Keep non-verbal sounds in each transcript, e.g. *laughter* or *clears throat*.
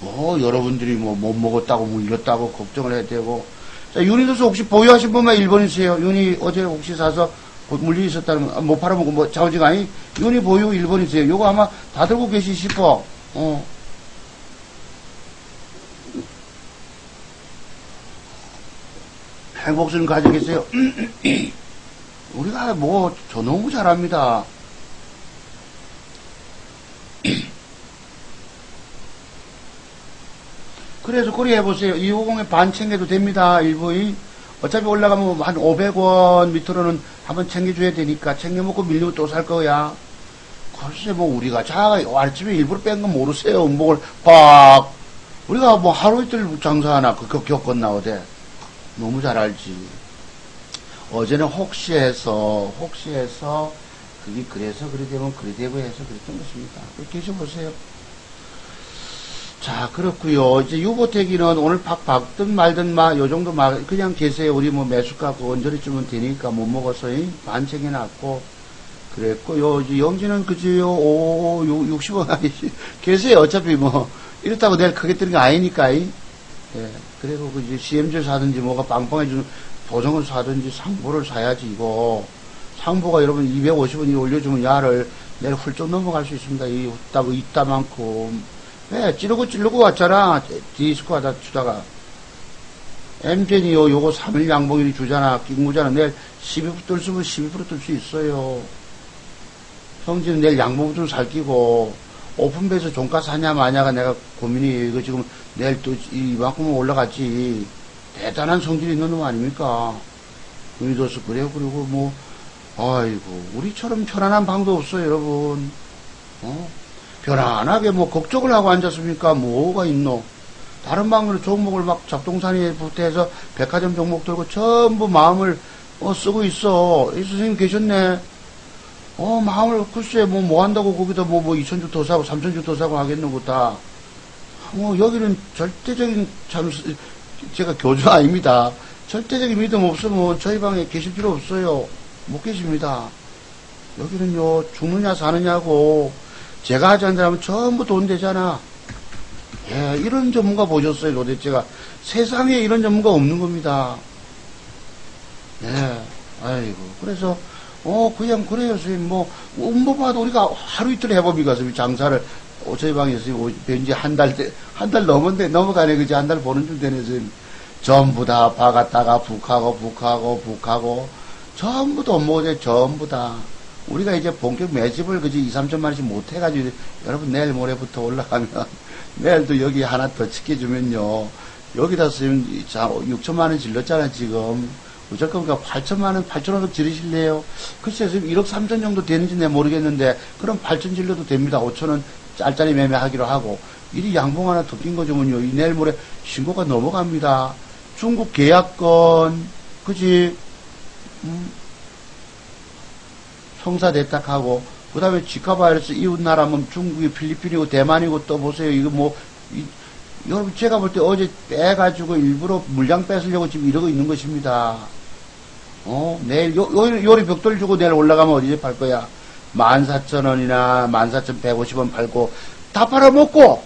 뭐, 여러분들이 뭐, 못 먹었다고, 뭐, 이렇다고 걱정을 해야 되고. 자, 유니도스 혹시 보유하신 분만 1번이세요? 유니 어제 혹시 사서 뭐 물리 있었다는, 거, 아, 못 팔아먹고 뭐, 자오지가 아니? 유니 보유 1번이세요. 요거 아마 다 들고 계시실 거. 어. 가지고 계세요. *clears throat* 우리가 뭐, 저 너무 잘합니다. 그래서 그리 해보세요. 250에 반 챙겨도 됩니다. 일부이. 어차피 올라가면 한 500원 밑으로는 한번 챙겨줘야 되니까 챙겨먹고 밀리고 또 살 거야. 글쎄, 뭐, 우리가 자가 아침에 일부러 뺀거 모르세요. 음복을 빡. 우리가 뭐 하루 이틀 장사하나, 그, 그 겪었나, 어제. 너무 잘 알지. 어제는 혹시 해서, 혹시 해서, 그게 그래서 그리 되면 그리 되고 해서 그랬던 것입니다. 계셔보세요. 자, 그렇고요 이제 유보태기는 오늘 팍 박든 말든 막, 요 정도 막, 그냥 계세요. 우리 뭐 매수가 그 언저리 주면 되니까 못 먹어서, 이? 반챙해놨고, 그랬고, 요, 이제 영지는 그지요, 오, 60원 아니지. *laughs* 계세요. 어차피 뭐, 이렇다고 내일 크게 뜨는 게 아니니까, 이? 예. 그리고 그 이제 CM줄 사든지 뭐가 빵빵해주는 보정을 사든지 상보를 사야지, 이거. 상보가 여러분 250원이 올려주면 야를 내일 훌쩍 넘어갈 수 있습니다. 이, 있다, 있다만큼. 왜? 찌르고 찌르고 왔잖아. 디스코 하다 주다가. 엠젠이 요, 요거 3일 양봉일이 주잖아. 낑구잖아. 내일 12%뜰 수면 12%뜰 수 있어요. 형제는 내일 양봉 좀 살끼고, 오픈베이스 종가 사냐 마냐가 내가 고민이, 이거 지금 내일 또 이만큼은 올라갔지. 대단한 성질이 있는 놈 아닙니까? 유니도스 그래요. 그리고 뭐, 아이고, 우리처럼 편안한 방도 없어요, 여러분. 어? 편안하게 뭐 걱정을 하고 앉았습니까? 뭐가 있노? 다른 방으로 종목을 막 잡동사니부터 해서 백화점 종목 들고 전부 마음을 어, 쓰고 있어. 이 선생님 계셨네. 어, 마음을 글쎄 뭐, 뭐 한다고 거기다 뭐, 뭐 2천주 더 사고 3천주 더 사고 하겠노, 다. 뭐, 여기는 절대적인 참, 제가 교주 아닙니다. 절대적인 믿음 없으면 저희 방에 계실 필요 없어요. 못 계십니다. 여기는요, 죽느냐 사느냐고, 제가 하지 않는다면 전부 돈 되잖아. 예, 이런 전문가 보셨어요, 도대체가. 세상에 이런 전문가 없는 겁니다. 예, 아이고. 그래서, 어, 그냥 그래요, 선생님. 뭐, 음보 봐도 우리가 하루 이틀 해봅니까, 선생님. 장사를. 어, 저희 방에서 왠지 한 달, 한 달 넘었네, 넘어가네, 그지? 한 달 보는 중 되네, 선생님. 전부 다 박았다가 북하고, 북하고, 북하고. 전부 돈 모으제, 전부 다. 우리가 이제 본격 매집을 그지 2, 3천만 원씩 못 해가지고 여러분 내일 모레부터 올라가면 *laughs* 내일도 여기 하나 더 지켜주면요. 여기다 쓰면 6천만 원 질렀잖아 지금. 무조건 그 8천만 원, 8천 원 지르실래요? 글쎄 지금 1억 3천 정도 되는지 내 모르겠는데 그럼 8천 질러도 됩니다. 5천 원 짤짤이 매매하기로 하고. 이리 양봉 하나 더낀 거주면요? 이 내일 모레 신고가 넘어갑니다. 중국 계약권 그지? 음. 성사됐다 하고 그 다음에 지카 바이러스 이웃 나라면 중국이 필리핀이고 대만이고 또 보세요 이거 뭐 이, 여러분 제가 볼 때 어제 빼가지고 일부러 물량 뺏으려고 지금 이러고 있는 것입니다. 어 내일 요, 요, 요리 벽돌 주고 내일 올라가면 어디에 팔 거야? 14,000원이나 14,150원 팔고 다 팔아먹고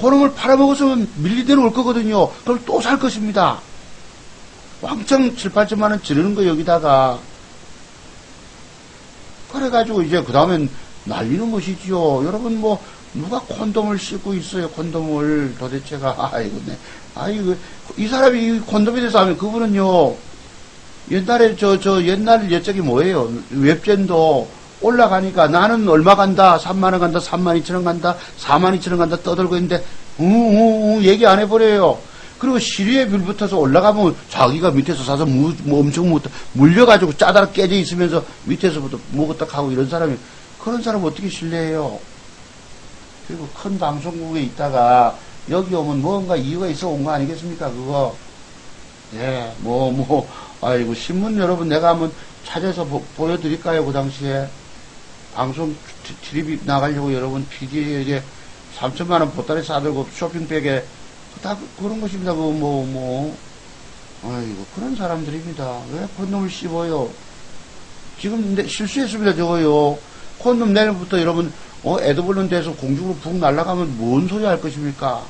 그놈을 팔아먹었으면 밀리대로 올 거거든요. 그걸 또살 것입니다. 왕창 7, 8천만 원 지르는 거 여기다가 그래가지고 이제 그 다음엔 난리는 것이지요. 여러분 뭐 누가 콘돔을 씻고 있어요. 콘돔을 도대체가 아이고 네. 아이고 이 사람이 이 콘돔에 대해서 하면 그분은요. 옛날에 저저 옛날 옛적이 뭐예요? 웹젠도 올라가니까 나는 얼마 간다, 3만 원 간다, 3만 2천 원 간다, 4만 2천 원 간다 떠들고 있는데, 응, 얘기 안 해버려요. 그리고 시리에 불 붙어서 올라가면 자기가 밑에서 사서 무, 뭐 엄청 무, 물려가지고 짜다락 깨져 있으면서 밑에서부터 먹었다 하고 이런 사람이, 그런 사람 어떻게 신뢰해요? 그리고 큰 방송국에 있다가 여기 오면 뭔가 이유가 있어 온 거 아니겠습니까? 그거. 예, 뭐, 뭐, 아이고, 신문 여러분 내가 한번 찾아서 보, 보여드릴까요? 그 당시에. 방송 트립이 나가려고 여러분 PD에게 3천만원 보따리 싸들고 쇼핑백에 다 그런 것입니다. 그, 뭐, 뭐. 아이고, 그런 사람들입니다. 왜 콘돔을 씹어요? 지금 내, 실수했습니다, 저거요. 콘돔 내일부터 여러분, 어, 에드블런 돼서 공중으로 북 날아가면 뭔 소리 할 것입니까?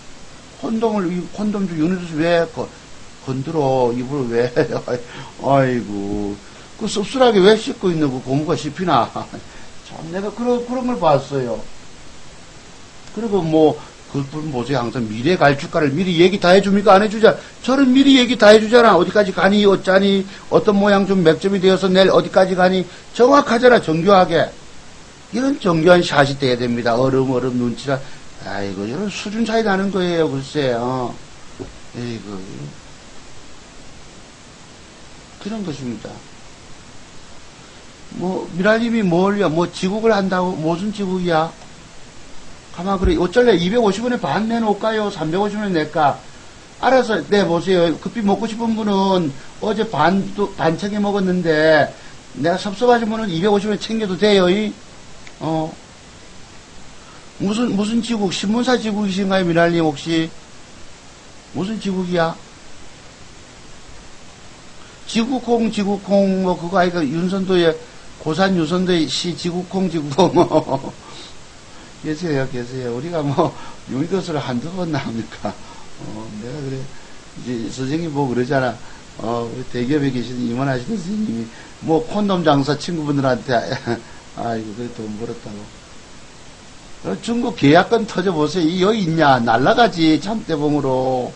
콘돔을, 이 콘돔 중 유니도스 왜 거, 건드려? 입을 왜? *laughs* 아이고. 그 씁쓸하게 왜 씻고 있는 그 고무가 씹히나? *laughs* 참, 내가 그런, 그런 걸 봤어요. 그리고 뭐, 그분 보세요. 항상 미래 갈 주가를 미리 얘기 다 해줍니까? 안 해주자. 저는 미리 얘기 다 해주잖아. 어디까지 가니, 어쩌니, 어떤 모양 좀 맥점이 되어서 내일 어디까지 가니. 정확하잖아, 정교하게. 이런 정교한 샷이 돼야 됩니다. 얼음, 얼음, 눈치라. 아이고, 이런 수준 차이 나는 거예요, 글쎄, 어. 에이구. 그런 것입니다. 뭐, 미라님이 뭘요? 뭐, 지국을 한다고? 무슨 지국이야? 가만 그래 어쩔래? 250원에 반 내놓을까요? 350원에 낼까? 알아서 내보세요. 급히 먹고 싶은 분은 어제 반도 반 챙겨 먹었는데 내가 섭섭하신 분은 250원에 챙겨도 돼요 이? 어? 무슨 무슨 지국 신문사 지국이신가요 미랄님 혹시? 무슨 지국이야? 지국콩 지국콩 뭐 그거 아이가 윤선도의 고산 윤선도의 시 지국콩 지국콩 계세요, 계세요. 우리가 뭐, 유리도스를 한두 번 나옵니까? 어, 내가 그래, 이제 선생님 보고 그러잖아. 어, 대기업에 계신 임원하시는 선생님이, 뭐, 콘돔 장사 친구분들한테, *laughs* 아이고, 그래 돈 벌었다고. 어, 중국 계약권 터져보세요. 이 여기 있냐? 날라가지, 참대봉으로.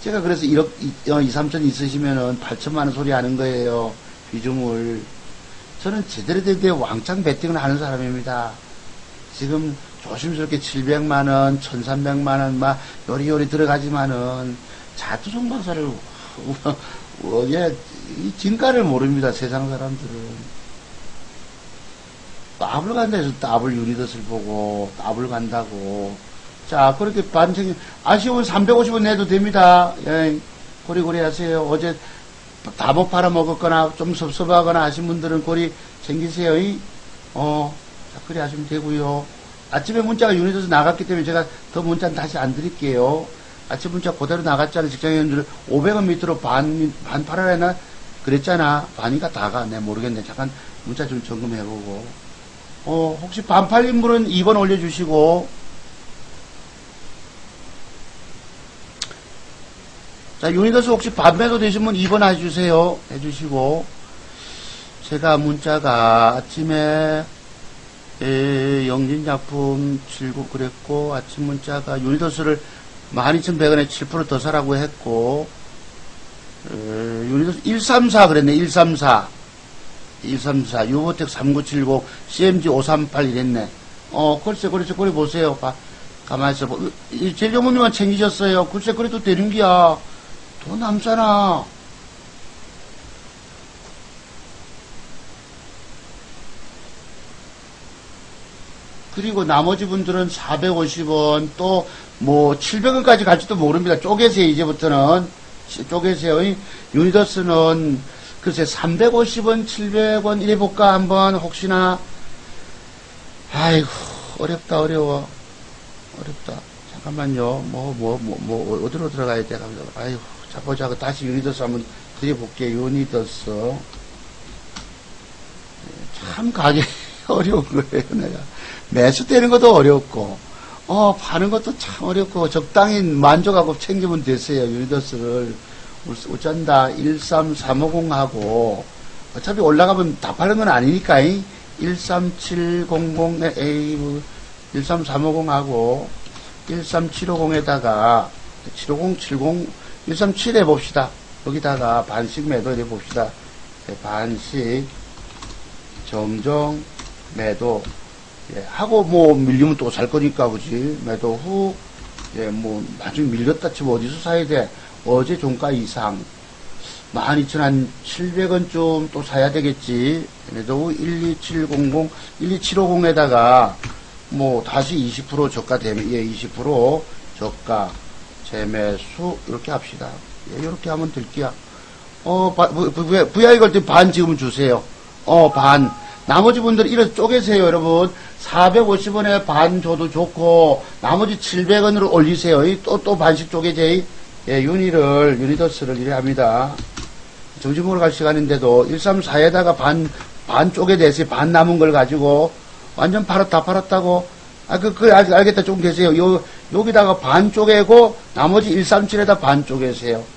제가 그래서 1억, 2, 2 3천 있으시면은 8천만 원 소리 하는 거예요. 비중을. 저는 제대로 된 왕창 배팅을 하는 사람입니다. 지금 조심스럽게 700만 원, 1300만 원, 막, 요리요리 들어가지만은, 자투성 박사를, *laughs* 어, 예, 이 진가를 모릅니다, 세상 사람들은. 따블 간다 해서 따블 유니덧을 보고, 따블 간다고. 자, 그렇게 반증, 아쉬운 350원 내도 됩니다. 예, 고리고리 하세요. 어제 다 못 팔아 먹었거나, 좀 섭섭하거나 하신 분들은 고리 챙기세요. 이? 어, 자, 그래 하시면 되고요 아침에 문자가 유닛에서 나갔기 때문에 제가 더 문자는 다시 안 드릴게요. 아침 문자 그대로 나갔잖아. 직장인들 500원 밑으로 반, 반 팔아라 했나? 그랬잖아. 반이가 다가. 내 모르겠네. 잠깐 문자 좀 점검해보고. 어, 혹시 반 팔린 분은 2번 올려주시고. 자, 유니더스 혹시 반매도 분 2번 해주세요. 해주시고. 제가 문자가 아침에 에, 영진약품 7구 그랬고 아침 문자가 유니더스를 12,100원에 7%더 사라고 했고 에, 유니더스 134 그랬네 134 134 유보텍 3970 CMG 538 이랬네. 어 글쎄 글쎄 그래 보세요. 봐 가만히 있어 봐. 제정모님만 챙기셨어요. 글쎄 그래도 되는 기야 돈 남잖아 그리고 나머지 분들은 450원 또 뭐 700원까지 갈지도 모릅니다. 쪼개세요 이제부터는. 쪼개세요. 유니더스는 글쎄 350원 700원 이래 볼까 한번 혹시나. 아이고 어렵다 어려워. 어렵다. 잠깐만요. 뭐뭐뭐뭐 어디로 들어가야 돼? 아이고 자 보자. 다시 유니더스 한번 드려볼게요. 유니더스. 참 가기 *laughs* 어려운 거예요 내가 매수 되는 것도 어렵고, 어, 파는 것도 참 어렵고, 적당히 만족하고 챙기면 되세요, 유니더스를. 어쩐다, 13350하고, 어차피 올라가면 다 파는 건 아니니까, 13700, A, 13350하고, 13750에다가, 750, 70, 137 해봅시다. 여기다가 반씩 매도 해 봅시다. 네, 반씩, 정정, 매도, 예, 하고 뭐 밀리면 또 살 거니까 그지? 매도 후 예, 뭐 나중에 밀렸다 치면 어디서 사야 돼? 어제 종가 이상. 12,700원 좀 또 사야 되겠지. 후 12700, 12750에다가 뭐 다시 20% 저가 되면 예, 20% 저가 재매수 이렇게 합시다. 예, 이렇게 하면 될게요. 어, VI 걸때 반 지금 주세요. 어 반 나머지 분들 이렇게 쪼개세요, 여러분. 450원에 반 줘도 좋고, 나머지 700원으로 올리세요. 또, 또 반씩 쪼개제. 예, 유니를, 유니더스를 이래 합니다. 먹으러 갈 시간인데도 134에다가 반, 반 쪼개대세요. 반 남은 걸 가지고. 완전 팔았다, 팔았다고. 아, 그, 그, 알, 알겠다. 좀 계세요. 요, 여기다가 반 쪼개고 나머지 137에다 반 쪼개세요.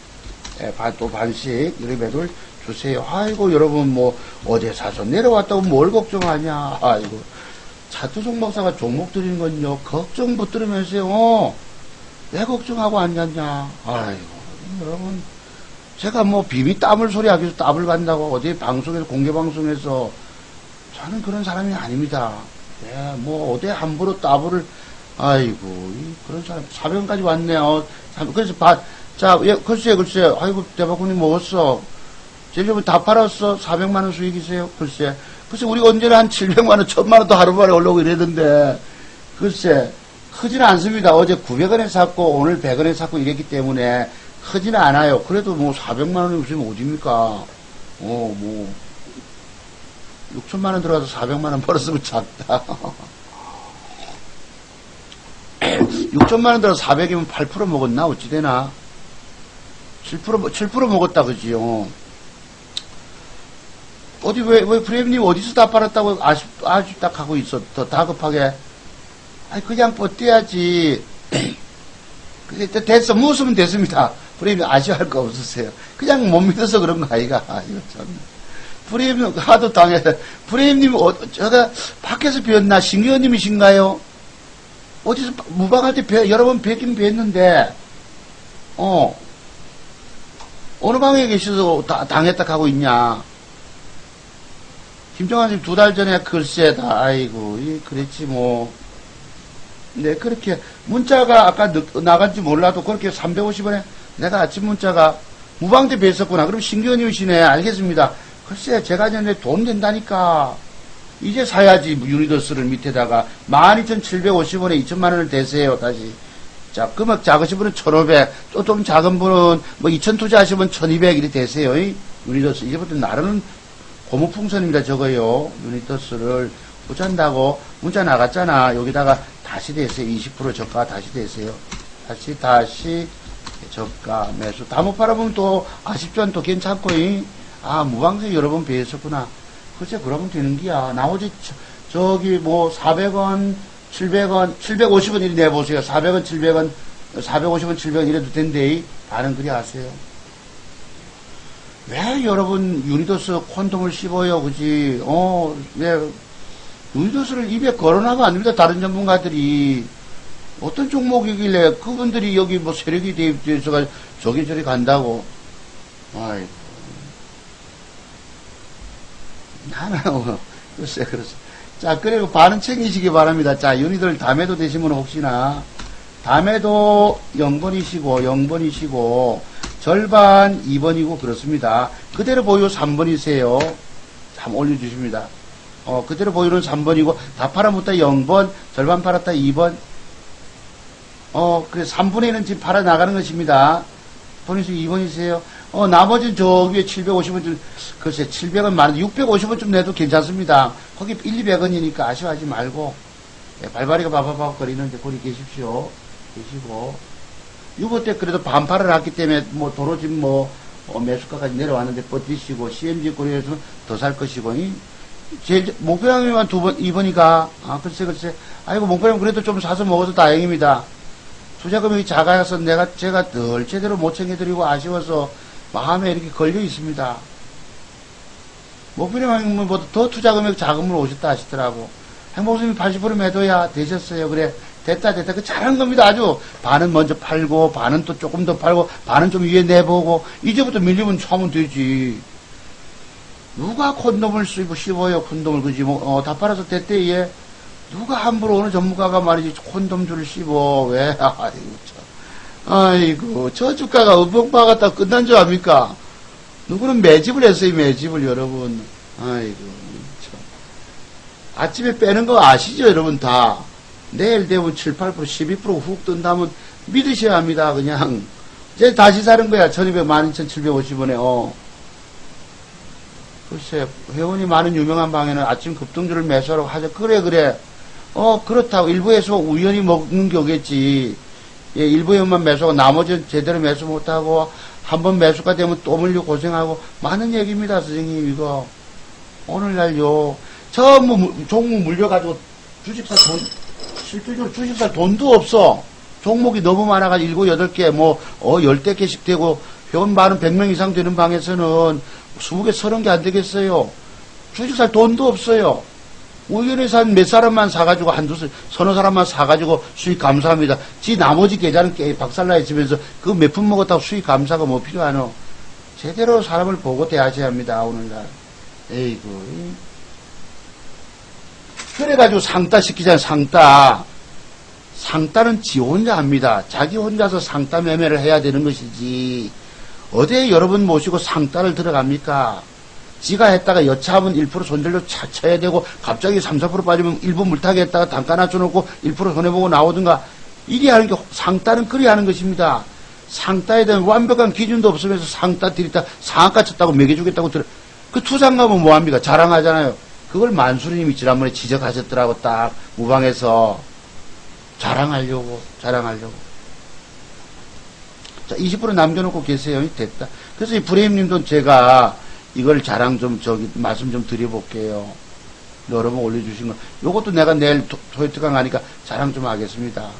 예, 반, 또 반씩 이렇게들 주세요. 아이고 여러분 뭐 어제 사서 내려왔다고 뭘 걱정하냐. 아이고 차투송 목사가 종목 드리는 건요 걱정 붙들으면서요. 어, 왜 걱정하고 앉았냐. 아이고 여러분 제가 뭐 비비 땀을 소리 하기 위해서 땀을 간다고 어디 방송에서 공개 방송에서 저는 그런 사람이 아닙니다. 예, 뭐 어디 함부로 따블을 아이고 이 그런 사람 사병까지 왔네요. 참, 그래서 바, 자, 예, 글쎄 글쎄 아이고 대박군이 먹었어. 제주분 다 팔았어. 400만 원 수익이세요. 글쎄. 글쎄 우리가 언제나 한 700만 원, 1000만 원도 하루만에 올라오고 이랬는데 글쎄 크지는 않습니다. 어제 900원에 샀고 오늘 100원에 샀고 이랬기 때문에 크지는 않아요. 그래도 뭐 400만 원이 없으면 어딥니까? 어, 뭐 6천만 원 들어가서 400만 원 벌었으면 작다. *laughs* 6천만 원 들어서 400이면 8% 먹었나? 어찌 되나? 7% 7% 먹었다 그지요. 어디 왜 왜 프레임님 어디서 다 팔았다고 아쉽 아쉽다 하고 있어 더 다급하게. 아니 그냥 버텨야지. *clears throat* 그게 또 됐어 무엇으면 됐습니다. 프레임님 아쉬워할 거 없으세요. 그냥 못 믿어서 그런 거 아이가. *laughs* 아, 이거 참. 프레임님 하도 당해. 프레임님 어, 저가 밖에서 배웠나 신기현님이신가요? 어디서 무방할 때 배, 여러 번 뵙긴 뵀는데 어 어느 방에 계셔서 다, 당했다 하고 있냐? 김정환님 두 달 전에 글쎄다. 아이고, 이 그랬지 뭐. 네, 그렇게 문자가 아까 늦- 나간지 몰라도 그렇게 350원에 내가 아침 문자가 무방대 뵀었구나. 그럼 신기현님이시네. 알겠습니다. 글쎄, 제가 전에 돈 된다니까. 이제 사야지, 유니더스를 밑에다가 12,750원에 2천만 원을 대세요, 다시. 자, 금액 작으신 분은 1,500, 또좀 작은 분은 뭐 2천 투자하시면 1,200 이렇게 되세요. 이 유니더스. 이제부터 나르는 고무풍선입니다, 저거요. 유니더스를 투자한다고 문자 나갔잖아. 여기다가 다시 되세요. 20% 저가 다시 되세요. 다시, 다시 저가 매수. 다 못 팔아보면 또 아쉽지만 또 괜찮고, 이. 아, 무방세 여러 번 배웠었구나. 글쎄, 그러면 되는 기야. 나머지, 저, 저기 뭐 400원, 700원, 750원 이리 내보세요. 400원, 700원, 450원, 700원 이래도 된대. 반은 그리 하세요. 왜 여러분 유니도스 콘돔을 씹어요, 그지? 어, 왜 유니도스를 입에 걸어놔면 안 됩니다. 다른 전문가들이 어떤 종목이길래 그분들이 여기 뭐 세력이 대입돼서 저기 저리 간다고. 아이고. 나는 뭐, 글쎄, 그렇습니다. 자, 그리고 반은 챙기시기 바랍니다. 자, 유니들 다음에도 되시면 혹시나, 다음에도 0번이시고, 0번이시고, 절반 2번이고, 그렇습니다. 그대로 보유 3번이세요. 참 올려주십니다. 어, 그대로 보유는 3번이고, 다 팔아먹다 0번, 절반 팔았다 2번. 어, 그래, 3분의 1은 지금 팔아 나가는 것입니다. 본인수 2번이세요. 어, 나머지는 저 위에 750원 좀, 글쎄, 700원 많은데 650원 좀 내도 괜찮습니다. 거기 1, 200원이니까 아쉬워하지 말고, 예, 발발이가 바바박 거리는데 거기 계십시오. 계시고. 유보 때 그래도 반팔을 했기 때문에 뭐 도로집 뭐, 어, 매수가까지 내려왔는데 버티시고, CMG 거리에서는 더 살 것이고, 이, 제, 목표량이만 두 번, 2번이가, 아, 글쎄, 글쎄. 아이고, 목표량 그래도 좀 사서 먹어서 다행입니다. 투자 금액이 작아서 내가 제가 늘 제대로 못 챙겨드리고 아쉬워서 마음에 이렇게 걸려 있습니다. 목표량보다 더 투자 금액 자금으로 오셨다 하시더라고. 행복수님 80% 매도야 되셨어요. 그래 됐다 됐다 그 잘한 겁니다. 아주 반은 먼저 팔고 반은 또 조금 더 팔고 반은 좀 위에 내보고 이제부터 밀리면 차면 되지. 누가 콘돔을 씹어 씹어요 콘돔을 그지 뭐, 어, 다 팔아서 됐대 얘. 누가 함부로 어느 전문가가 말이지 콘돔줄을 씹어 왜 *laughs* 아이고 참 아이고 저 주가가 갔다 끝난 줄 압니까? 누구는 매집을 했어요 매집을 여러분. 아이고 참. 아침에 빼는 거 아시죠 여러분 다? 내일 되면 7, 8% 12%훅 뜬다면 믿으셔야 합니다 그냥. 이제 다시 사는 거야 1200, 12,750원에 어. 글쎄 회원이 많은 유명한 방에는 아침 급등주를 매수하라고 하죠. 그래 그래. 어, 그렇다고. 일부에서 우연히 먹는 격겠지. 예, 일부에만 매수하고 나머지는 제대로 매수 못하고 한 번 매수가 되면 또 물려 고생하고 많은 얘기입니다, 선생님, 이거. 오늘날요. 전부 무- 종목 물려가지고 주식사 돈, 실질적으로 주식사 돈도 없어. 종목이 너무 많아가지고 일곱, 여덟 개, 뭐, 어, 열대 개씩 되고, 회원 많은 100명 이상 되는 방에서는 20개, 30개 안 되겠어요. 주식 살 돈도 없어요. 우연에서 한 몇 사람만 사가지고 한두, 사- 서너 사람만 사가지고 수익 감사합니다. 지 나머지 계좌는 깨 박살나 있으면서 그 몇 푼 먹었다고 수익 감사가 뭐 필요하노? 제대로 사람을 보고 대하셔야 합니다, 오늘날. 에이구. 이. 그래가지고 상따 시키잖아요, 상따. 상따는 지 혼자 합니다. 자기 혼자서 상따 매매를 해야 되는 것이지. 어디에 여러분 모시고 상따를 들어갑니까? 지가 했다가 여차하면 1% 손절로 차, 쳐야 되고 갑자기 3, 4% 빠지면 일부 물타기 했다가 단가 낮춰놓고 1% 손해보고 나오든가 이리 하는 게 상따는 그리 하는 것입니다. 상따에 대한 완벽한 기준도 없으면서 상따 들이다 상한가 쳤다고 매겨주겠다고 들어 그 투상 가면 뭐합니까? 자랑하잖아요. 그걸 만수르님이 지난번에 지적하셨더라고 딱 무방에서 자랑하려고 자랑하려고 자, 20% 남겨놓고 계세요. 됐다. 그래서 이 브레임님도 제가 이걸 자랑 좀 저기 말씀 좀 드려볼게요. 여러 번 올려주신 거. 요것도 내가 내일 토- 토요특강 하니까 자랑 좀 하겠습니다.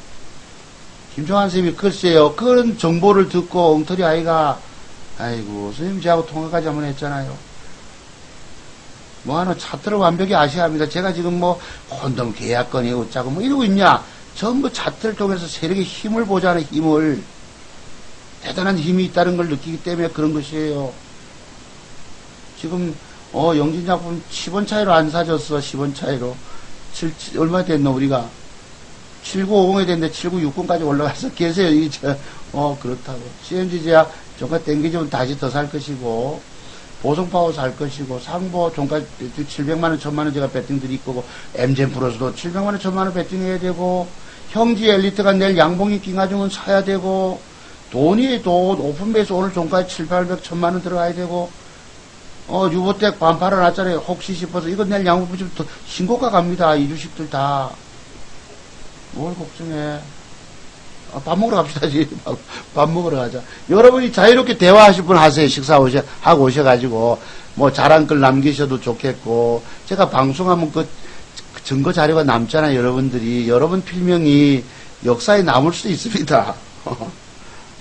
김종환 선생님이 글쎄요. 그런 정보를 듣고 엉터리 아이가 아이고 선생님 저하고 통화까지 한번 했잖아요. 뭐하노 차트를 완벽히 아셔야 합니다. 제가 지금 뭐 혼돈 계약건이 어쩌고 뭐 이러고 있냐. 전부 차트를 통해서 세력의 힘을 보자는 힘을 대단한 힘이 있다는 걸 느끼기 때문에 그런 것이에요. 지금 어 영진 작품 10원 차이로 안 사줬어 10원 차이로. 7, 얼마 됐노 우리가? 7950에 됐는데 7960까지 올라가서 *laughs* 계세요 이저어 그렇다고. CNG 제약 종가 땡기지면 다시 더 살 것이고 보성파워 살 것이고 상보 종가 700만원 1000만원 제가 배팅 드릴 거고 엠젠 플러스도 700만원 1000만원 배팅해야 되고 형지 엘리트가 내일 양봉이 낑가중은 사야 되고 돈이 돈 오픈베이스 오늘 종가에 7, 800, 1000만원 들어가야 되고 어, 유보택 반 팔아놨잖아요. 혹시 싶어서 이거 내일 더 신고가 갑니다. 이 주식들 다. 뭘 걱정해. 아, 밥 먹으러 갑시다. *laughs* 밥, 밥 먹으러 가자. 여러분이 자유롭게 대화하실 분 하세요. 식사 오셔, 하고 오셔가지고. 뭐 자랑글 남기셔도 좋겠고. 제가 방송하면 그 증거 자료가 남잖아요. 여러분들이. 여러분 필명이 역사에 남을 수도 있습니다. *laughs*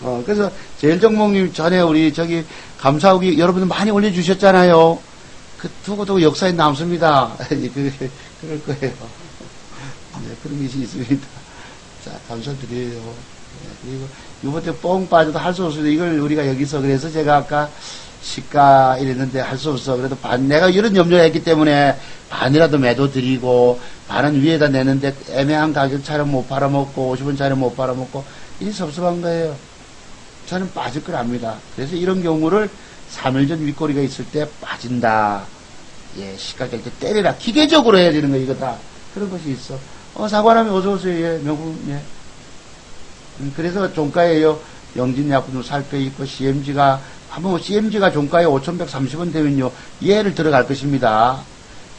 어, 그래서 제일정목님 전에 우리 저기 감사하기 여러분들 많이 올려주셨잖아요. 그 두고두고 역사에 남습니다. *laughs* 그, 그럴 거예요. 네, 그런 것이 있습니다. 자, 감사드려요. 네, 그리고 이번에 뻥 빠져도 할 수 없습니다. 이걸 우리가 여기서 그래서 제가 아까 시가 이랬는데 할 수 없어. 그래도 반, 내가 이런 염려를 했기 때문에 반이라도 매도 드리고 반은 위에다 내는데 애매한 가격 차량 못 팔아먹고 50원 차량 못 팔아먹고 이게 섭섭한 거예요. 저는 빠질 걸 압니다. 그래서 이런 경우를 3일 전 윗꼬리가 있을 때 빠진다. 예, 시가 깰때 때려라. 기계적으로 해야 되는 거, 이거 다. 그런 것이 있어. 어, 사관하면 어서오세요. 예, 명품, 예. 음, 그래서 종가에요. 영진약품도 살거 있고, CMG가, 한번 CMG가 종가에 5,130원 되면요. 얘를 들어갈 것입니다.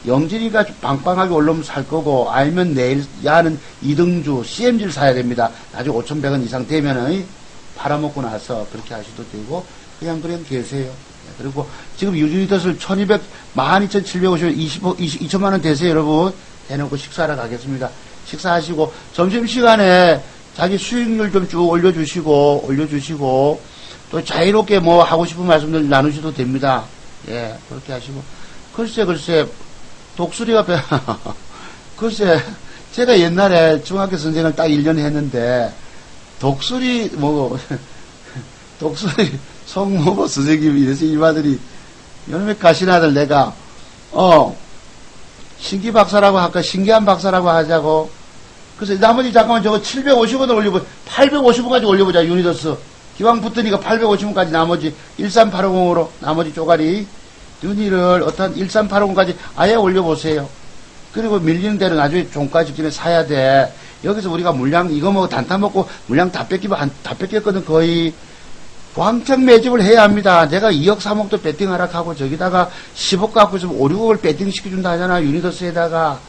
영진이가 빵빵하게 올라오면 살 거고, 알면 내일, 야는 이등주, CMG를 사야 됩니다. 나중에 5,100원 이상 되면은, 팔아먹고 나서 그렇게 하셔도 되고, 그냥 그냥 계세요. 네, 그리고 지금 덫을 1200, 12,750원, 20, 20, 2천만원 되세요, 여러분. 대놓고 식사하러 가겠습니다. 식사하시고, 점심시간에 자기 수익률 좀 쭉 올려주시고, 올려주시고, 또 자유롭게 뭐 하고 싶은 말씀들 나누셔도 됩니다. 예, 그렇게 하시고. 글쎄, 글쎄, 독수리가 배, *laughs* 글쎄, 제가 옛날에 중학교 선생을 딱 1년 했는데, 독수리, 뭐, *laughs* 독수리, 성모고 선생님이 이래서 이마들이, 여름에 가신 아들 내가, 어, 신기 박사라고 할까, 신기한 박사라고 하자고. 그래서 나머지 잠깐만 저거 750원을 올려보자. 850원까지 올려보자, 유니더스. 기왕 붙으니까 850원까지 나머지 13850으로 나머지 쪼가리. 윤희를 어떤 13850까지 아예 올려보세요. 그리고 밀리는 대로 나중에 종가 직전에 사야 돼. 여기서 우리가 물량, 이거 뭐 단타 먹고 물량 다 뺏기면 한- 다 뺏겼거든, 거의. 왕창 매집을 해야 합니다. 내가 2억, 3억도 배팅 하락 하고 저기다가 10억 갖고 있으면 5, 6억을 배팅 시켜준다 하잖아, 유니더스에다가.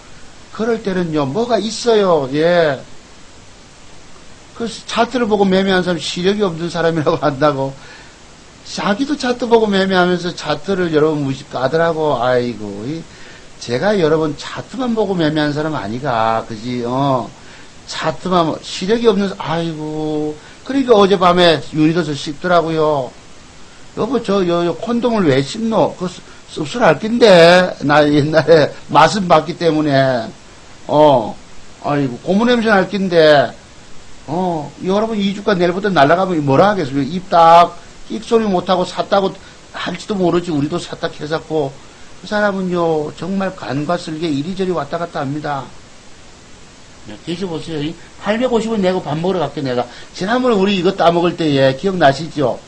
그럴 때는요, 뭐가 있어요, 예. 그 차트를 보고 매매한 사람 시력이 없는 사람이라고 *laughs* 한다고. 자기도 차트 보고 매매하면서 차트를 여러분 무시 까더라고, 아이고. 이 제가 여러분 차트만 보고 매매한 사람 아니가, 그지, 어. 차트만 시력이 없는, 아이고. 그러니까 어젯밤에 둬서 씹더라고요. 여보, 저, 요, 요 콘돔을 왜 씹노? 그 씁쓸할 낀데. 나 옛날에 맛은 봤기 때문에. 어, 아이고, 고무 냄새 날 낀데. 어, 여러분 2주간 내일부터 날아가면 뭐라 하겠습니까? 입 딱, 끽 소리 못하고 샀다고 할지도 모르지. 우리도 샀다 캐샀고. 그 사람은요, 정말 간과 쓸개 이리저리 왔다 갔다 합니다. 네, 드셔보세요. 850원 내고 밥 먹으러 갈게, 내가. 지난번에 우리 이거 따먹을 때에 기억나시죠?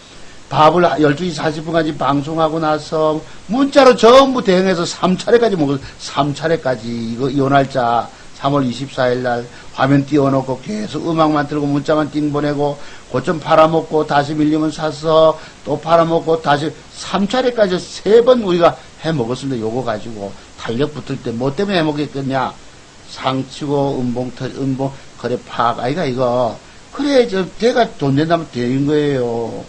밥을 12시 40분까지 방송하고 나서 문자로 전부 대응해서 3차례까지 먹었, 3차례까지 이거 이 날짜 3월 24일 날 화면 띄워놓고 계속 음악만 틀고 문자만 띵 보내고 고점 팔아먹고 다시 밀리면 사서 또 팔아먹고 다시 3차례까지 세 번 우리가 해 먹었습니다. 요거 가지고 탄력 붙을 때 뭐 때문에 해 먹겠겠냐? 상치고 음봉 터 음봉 그래 파악 아이가 이거 그래 저 내가 돈 낸다면 되는 거예요.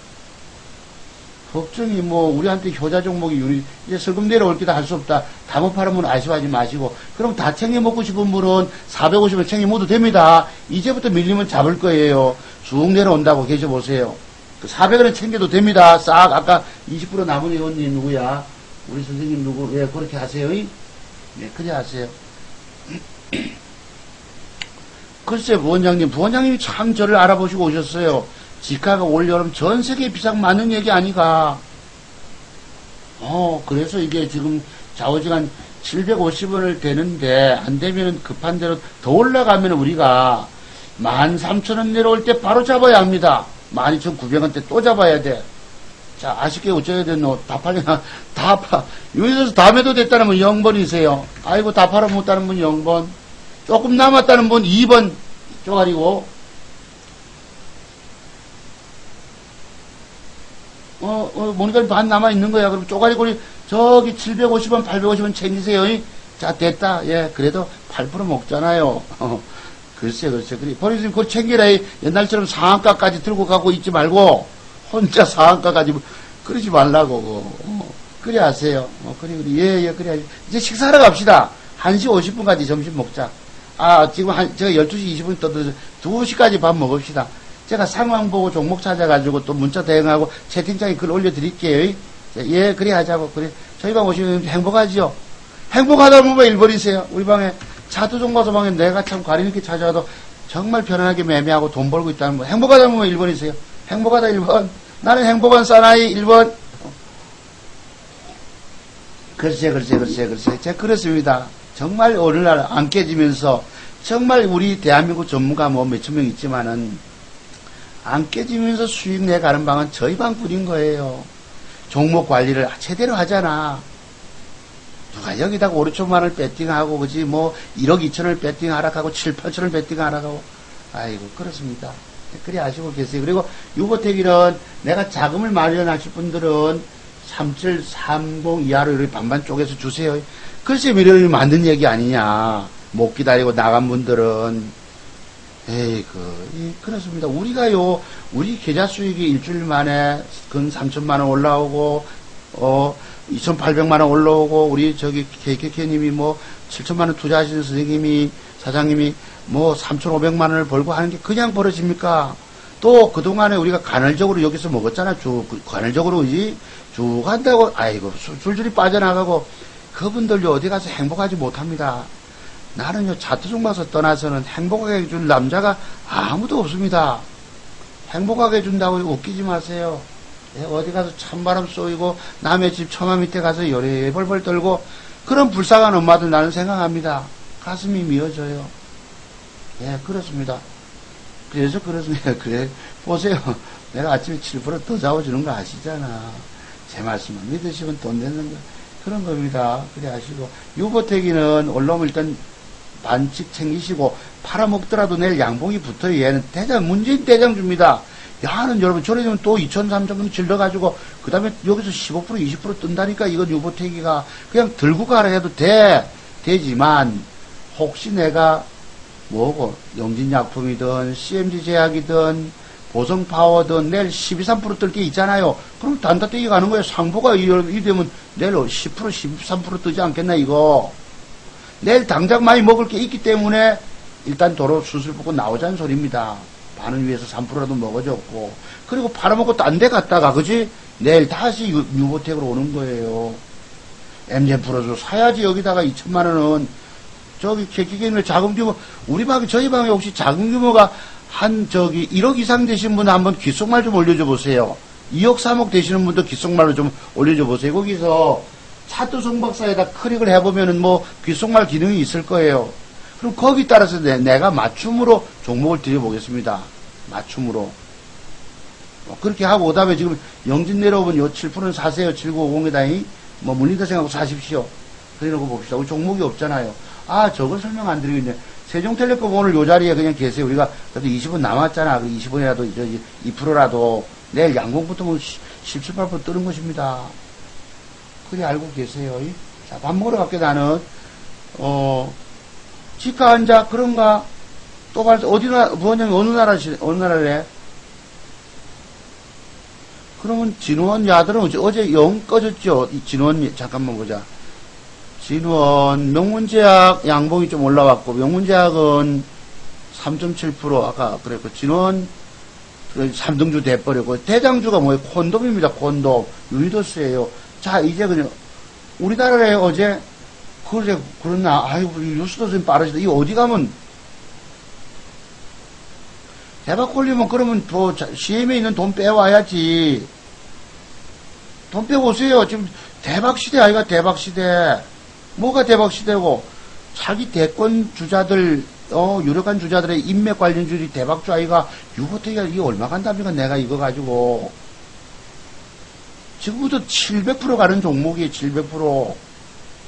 걱정이 뭐 우리한테 효자 종목이 유리 이제 설금 내려올 기다 할 수 없다. 다못 팔으면 아쉬워하지 마시고 그럼 다 챙겨 먹고 싶은 분은 450원 챙겨 먹어도 됩니다. 이제부터 밀리면 잡을 거예요. 쭉 내려온다고 계셔 보세요. 그 400원은 챙겨도 됩니다. 싹 아까 20% 남은 회원님 누구야? 우리 선생님 누구? 왜 그렇게 하세요? 네, 그래 하세요. *clears throat* 글쎄 부원장님, 부원장님이 참 저를 알아보시고 오셨어요. 지가가 올 여름 전 세계 비상 맞는 얘기 아니가. 어, 그래서 이게 지금 좌우지간 750원을 되는데, 안 되면 급한 대로 더 올라가면 우리가 13,000원 내려올 때 바로 잡아야 합니다. 12,900원대 또 잡아야 돼. 자, 아쉽게 어쩌야 됐노? 다 팔려나? 다 파. 여기서 다 매도 됐다는 분 0번이세요. 아이고, 다 팔아 못다는 분 0번. 조금 남았다는 분 2번 쪼가리고. 어, 어, 모니까 반 남아있는 거야. 그럼 쪼가리고리 저기 750원, 850원 챙기세요. 이. 자, 됐다. 예, 그래도 8% 먹잖아요. 어, *laughs* 글쎄, 글쎄. 그래. 버리스님 그거 챙기라. 이. 옛날처럼 상한가까지 들고 가고 있지 말고, 혼자 상한가까지, 그러지 말라고. 어, 그래 하세요. 어, 그래, 그래. 예, 예, 그래. 이제 식사하러 갑시다. 1시 50분까지 점심 먹자. 아, 지금 한, 제가 12시 20분 떠들어서 2시까지 밥 먹읍시다. 제가 상황 보고 종목 찾아가지고 또 문자 대응하고 채팅창에 글 올려드릴게요. 예, 그래 하자고. 그래. 저희 방 오시면 행복하지요? 행복하다 보면 1번이세요. 우리 방에 가서 방에 내가 참 가림 있게 찾아와도 정말 편안하게 매매하고 돈 벌고 있다는 거. 행복하다 보면 1번이세요. 행복하다 1번. 나는 행복한 사나이 1번. 글쎄, 글쎄, 글쎄, 글쎄. 제가 그렇습니다. 정말 오늘날 안 깨지면서 정말 우리 대한민국 전문가 뭐 몇천 명 있지만은 안 깨지면서 수익 내 가는 방은 저희 방뿐인 거예요. 종목 관리를 제대로 하잖아. 누가 여기다가 5, 6천만 원을 배팅하고, 그지, 뭐, 1억 2천을 배팅 하락하고, 7, 8천을 배팅 하락하고, 아이고, 그렇습니다. 그래 아시고 계세요. 그리고 유보택일은 내가 자금을 마련하실 분들은 3730 이하로 이렇게 반반 쪼개서 주세요. 글쎄, 미래를 만든 얘기 아니냐. 못 기다리고 나간 분들은. 에이, 그, 이, 그렇습니다. 우리가요, 우리 계좌 수익이 일주일 만에 근 3천만 원 올라오고, 어, 2,800만 원 올라오고, 우리 저기 KKK님이 뭐 7천만 원 투자하시는 선생님이, 사장님이 뭐 3,500만 원을 벌고 하는 게 그냥 벌어집니까? 또 그동안에 우리가 간헐적으로 여기서 먹었잖아. 주, 그 간헐적으로, 이쭉 한다고, 아이고, 술- 줄줄이 빠져나가고, 그분들요, 어디 가서 행복하지 못합니다. 나는요, 자투종 가서 떠나서는 행복하게 해줄 남자가 아무도 없습니다. 행복하게 해준다고 웃기지 마세요. 예, 어디 가서 찬바람 쏘이고, 남의 집 처마 밑에 가서 열에 벌벌 떨고, 그런 불쌍한 엄마들 나는 생각합니다. 가슴이 미어져요. 예, 그렇습니다. 그래서 그렇습니다. *laughs* 그래, 보세요. 내가 아침에 7%더 잡아주는 거 아시잖아. 제 말씀을 믿으시면 돈 내는 거, 그런 겁니다. 그래 하시고. 유보태기는 올라오면 일단 반씩 챙기시고, 팔아먹더라도 내일 양봉이 붙어요. 얘는 대장, 문재인 대장 줍니다. 야는 여러분, 저래 되면 또 2천, 3천 질러가지고, 그 다음에 여기서 15%, 20% 뜬다니까, 이건 유보태기가. 그냥 들고 가라 해도 돼. 되지만, 혹시 내가 뭐고, 영진약품이든, CMG 제약이든, 보성파워든 내일 12, 3%뜰 게 있잖아요. 그럼 단다떼기 가는 거예요. 상보가 이, 이 되면 내일 10%, 13% 뜨지 않겠나, 이거. 내일 당장 많이 먹을 게 있기 때문에 일단 도로 수술 뽑고 나오자는 소리입니다. 반은 위에서 3%라도 먹어줬고 그리고 팔아먹고 딴 데 갔다가 그지 내일 다시 유- 유보택으로 오는 거예요. MZ 풀어줘 사야지 여기다가 2천만 원은 저기 개기계는 자금 규모 우리 방에 저희 방에 혹시 자금 규모가 한 저기 1억 이상 되신 분 한번 귓속말 좀 올려줘 보세요. 2억 3억 되시는 분도 귓속말로 좀 올려줘 보세요. 거기서 차트송 박사에다 클릭을 해보면은 뭐 귓속말 기능이 있을 거예요. 그럼 거기 따라서 내, 내가 맞춤으로 종목을 드려보겠습니다. 맞춤으로. 뭐 그렇게 하고 그다음에 지금 영진 내려오면 요 7%는 사세요. 7950에다니 뭐 물린다 생각하고 사십시오. 그래놓고 봅시다. 우리 종목이 없잖아요. 아 저걸 설명 안 드리고 있네. 세종텔레콤 오늘 요 자리에 그냥 계세요. 우리가 그래도 20원 남았잖아. 그 20원이라도 2%라도 내일 양공부터 뭐 17, 18% 뜨는 것입니다. 그래 알고 계세요. 이? 자, 밥 먹으러 갈게 나는. 어, 치과 환자 그런가? 또 발, 어디 나, 부원장이 어느 나라, 어느 나라래? 그러면 진원 야들은 어제 영 꺼졌죠? 이 진원, 잠깐만 보자. 진원, 명문제약 양봉이 좀 올라왔고, 명문제약은 3.7% 아까 그랬고, 진원, 3등주 돼버렸고, 대장주가 뭐예요? 콘돔입니다, 콘돔. 유니더스예요 자, 이제 그냥, 우리나라에 어제, 그래, 아이고, 이 뉴스도 좀 빠르시다. 이거 어디 가면, 대박 걸리면 그러면 뭐, 자, CM에 있는 돈 빼와야지. 돈 빼오세요. 지금 대박 시대 아이가 대박 시대. 뭐가 대박 시대고, 자기 대권 주자들, 어, 유력한 주자들의 인맥 관련주들이 대박주 아이가 유보택이가 이게 얼마 간답니까? 내가 이거 가지고. 지금부터 700% 가는 종목이에요, 700%.